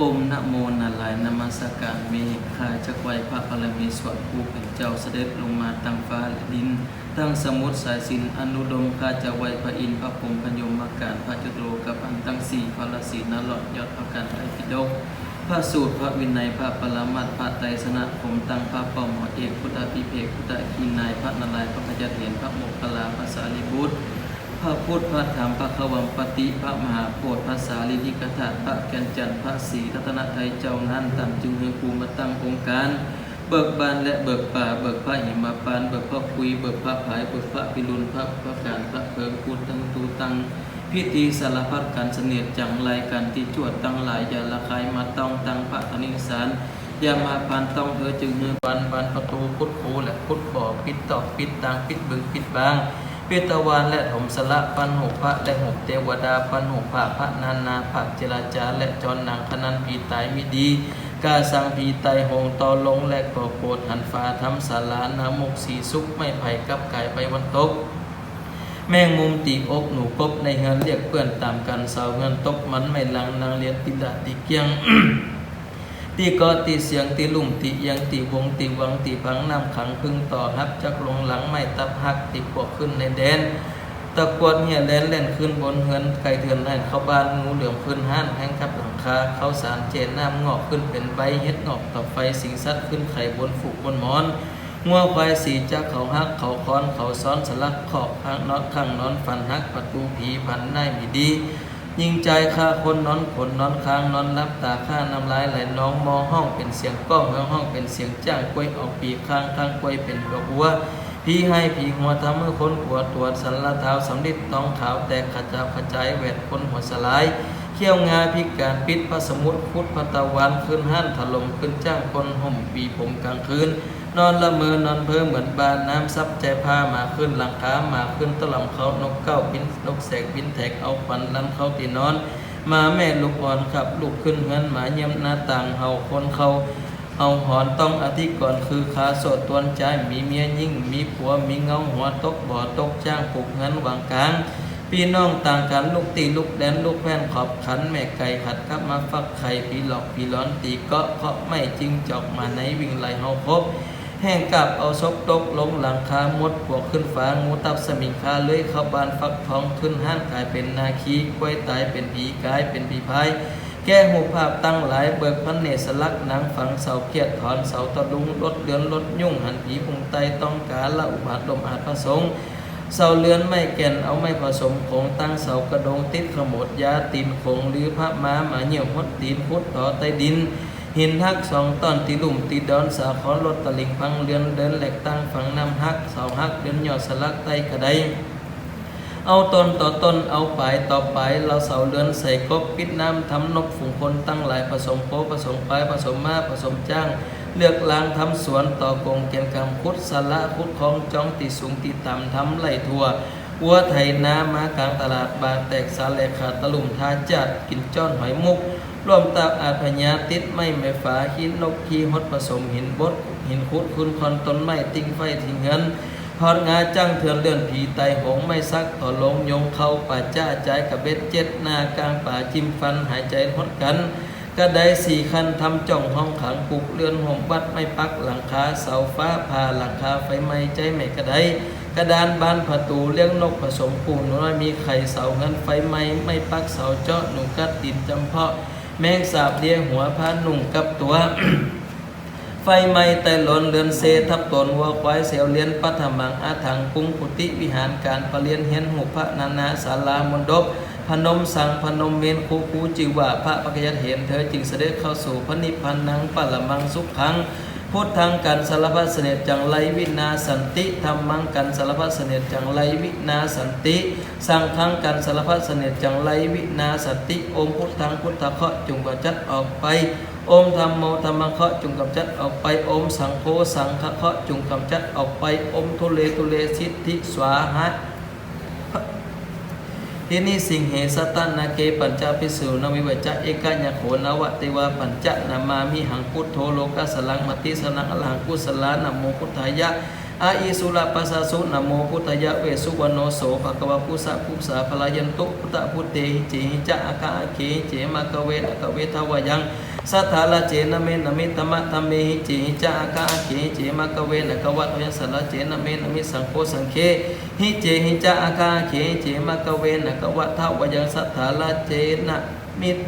อมนะโมนาลายนามัสการเมข้าจักไวพระบารมีสวดผู้เป็นเจ้าเสด็จลงมาตั้งฟ้าและดิน ตั้งสมุทรสายสินอนุดมข้าจะไวพระอินทร์พระพรมพยมมาการพระจุโลกับอันตั้งสี่พระฤาษีนรอดยอดพระการไตรปิฎกพระสูตรพระวินัยพระปรมัตพระไตรสนะผมตั้งพระปอมหมอเอกพุทธพิเพกพุทธคีนายพระนารายพระพยาเถรพระโมคคัลาพระสารีบุตร ระพุทธพระธรรมพระขวังปฏิพระมหาโพธิพระสารีริกธาตุพระแก่นจันทร์พระศรีรัตนไทยเจ้านั้นตามจึงให้ภูมาตั้งองค์การ เบิกบานและเบิกป่าเบิกพระหิมปานเบิกพระคุยเบิกพระผายเบิกพระพิรุณพระพระการพระเพิงคุณตั้งตูตังพิธีสารพัดการเสนียดจังไรกันที่จวดตั้งหลายอย่าละคายมาต้องตั้งพระธนิสารอย่ามาปานต้องเธอจึงเฮือปันปันประตูพุทธคูและพุทธบ่อปิดตอกปิดตางปิดบึงปิดบาง ปิตวันและถมสละปันหกพระและหกเทวดาปันหกพระพระนานาพระเจราจา และจรนางพนันผีตายมิดีกาสังผีไตหงตอลงและก่อโกรธหันฟ้าทำสารานามุกสีสุขไม่ไผ่กับกายไปวันตก แมงมุมตีอกหนูกบในเฮือนเรียกเพื่อนตามกันสาวเงินตกมันไม่ลังนางเลียนติดาติเกียง ตีกอตีเสียงตีลุ่มตีเอียังตีวงตีวังตีพังนำขังพึ่งต่อฮับจักลงหลังไม่ตับหักตีปวกขึ้นในแดนตะกวดเหียแลนเล่นขึ้นบนเฮือนไก่เถือนให้เข้าบ้านงูเหลือมขึ้นห้านแห้งกับหลังคาเข้าสารเจนน้ำงอกขึ้นเป็นใบเฮ็ดงอกต่อไฟสิงสัตว์ขึ้นไข่บนฝูกบนหมอนงัวควายสีจักเขาหักเขาค้อนเขาซ้อนสลักขอบข้างนอนข้างนอนฟันหักประตูผีพันได้มีดี ยิงใจฆ่าคนนอนขนนอนค้างนอนรับตาฆ่าน้ำลายไหลน้องมอห้องเป็นเสียงก้องเฮืองห้องเป็นเสียงจ้างกล้วยออกปีข้างข้างกล้วยเป็นดอกบัวพี่ให้ผีหัวทำมือคนหัวตรวจสันละเท้าสำลิดต้องขาวแตกขจาขจายแหวดคนหัวสลายเขี้ยวงาพิการปิดพระสมุทรพุทธพระตะวันขึ้นห้านถล่มขึ้นจ้างคนห่มปีผมกลางคืน นอนละเมอนอนเพ้อเหมือนบานน้ำซับใจผ้ามาขึ้นหลังคามาขึ้นตะลำเขานกเก้าบินนกแสกบินแทกเอาควันลันเขาตีนอน มาแม่ลูกอ่อนขับลูกขึ้นเงินหมาเยี่ยมหน้าต่างเห่าคนเขาเอาหอนต้องอธิก่อนคือขาสดตวนใจมีเมียยิ่ง มีผัวมีเงาหัวตกบ่อตกจ้างปลูกเงินวางกลางพี่น้องต่างกันลูกตีลูกแดนลูกแพนขอบขันแม่ไก่ขัดกับมาฟักไข่พี่หลอกพี่ร้อนตีเกาะเคาะไม่จริงจอกมาในวิ่งไหลเฮาพบ ห้งกับเอาซบตกลงหลังคามดปวกขึ้นฟ้างูตับสมิงคาเลื้อยเข้าบานฟักทองขึ้นห้านกลายเป็นนาคีกล้วยตายเป็นผีกายเป็นผีพายแก้หูภาพตั้งหลายเบิกพันเนสลักหนังฝังเสาเกียดถอนเสาตะลุงลดเดือนลดยุ่งหันผีพุงไตต้องการละอุบาทลมอาจประสงค์เสาเลือนไม่แก่นเอาไม่ผสมคงตั้งเสากระดงติดขมดยาตีนคงหรือพระม้าหมาเหี่ยวหดตีนพุทธต่อใต้ดิน หินหักสองตอนตีลุ่มตีดอนสาขอรถตะลิงพังเลือนเดินแหลกตั้งฝังน้ำหักเสาหักเดินหยอดสลักใต้กระไดเอาตนต่อตนเอาปลายต่อปลายเราเสาเลือนใส่กบปิดน้ำทำนกฝูงคนตั้งหลายผสมโปผสมปลายผสมมาผสมจ้าง เลือกล้างทำสวนต่อกงเกียนกรรมคุดสาระคุดคลองจ้องตีสูงตีต่ำทำไหลทั่ววัวไถน้ำมากลางตลาดบางแตกสาเลขาตะลุ่มทาจัดกินจ้อนหอยมุก ร่วมตากอาพญาติดไม่ไม่ฝาหินนกขี้ฮดผสมหินบดหินคุดคุณคอนต้นไม้ติ้งไฟทิ้งเงินพอดงาจ้างเถื่อนเลื่อนผีไตหงไม่ซักต่อลงยงเข้าป่าจ้าใจกับเบ็ดเจ็ดหน้ากลางป่าจิ้มฟันหายใจฮดกันก็ได้สี่คันทำจ่องห้องขังปลุกเรือนห่มบัดไม่ปักหลังคาเสาฟ้าพาหลังคาไฟไหม้ใจไม่กระไดกระดานบานประตูเลี้ยงนกผสมปูนน้อยมีไข่เสาเงินไฟไหม้ไม่ปักเสาเจาะหนูกัดตินจำเพาะ แมงสาบเดี้ยหัวพานุ่งกับตัว ไฟไหม้แต่หลนเดือนเซทับตนวัวควายเสียวเลียนปัทมังอาถังปุ้งปุติวิหารการประเลียนเห็นหุพระนานาสาลามนดบพนมสังพนมเมนคูคูจิวะพระปกยัตเห็นเธอจึงเสด็จเข้าสู่พระนิพพานังปัลมังสุขขัง พุทธังกันสารพัดเสนจังไรวินาสันติธรรมังกันสารพัดเสนจังไรวินาสันติ สังฆังกันสารพัดเสนจังไรวินาสันติอมพุทธังพุทธะเคาะจงกำจัดออกไปอมธรรมโมธรรมะเคาะจงกำจัดออกไปอมสังโฆสังฆเคาะจงกำจัดออกไปอมทุเลทุเลสิทธิสวาหะ ที่นี่สิ่งเหสตันนาเกปัญจพิสูนวิวัจจะเอกญญโขนวติวาปัญจนามามิหังพุทโธโลกัสลังมติสนังอลังกุสลานะโมพุทธายะ อาอิสุลปัสสะสุนโมพุทธยะเวสุวรรณโนโสภะควะพุสะพุสะพลายันตุพุทธพุเตหิเจหิจะอาคาเคหิเจมะกเวนะกเวทวยังสัทธาลเจนะเมนะมิตมะตะเมหิเจหิจะอาคาเคหิเจมะกเวนะกวะทยังสัลละเจนะเมนะมิสังโฆสังเคหิเจหิจะอาคาเคหิเจมะกเวนะกะวะทวยังสัทธาลเจนะมิต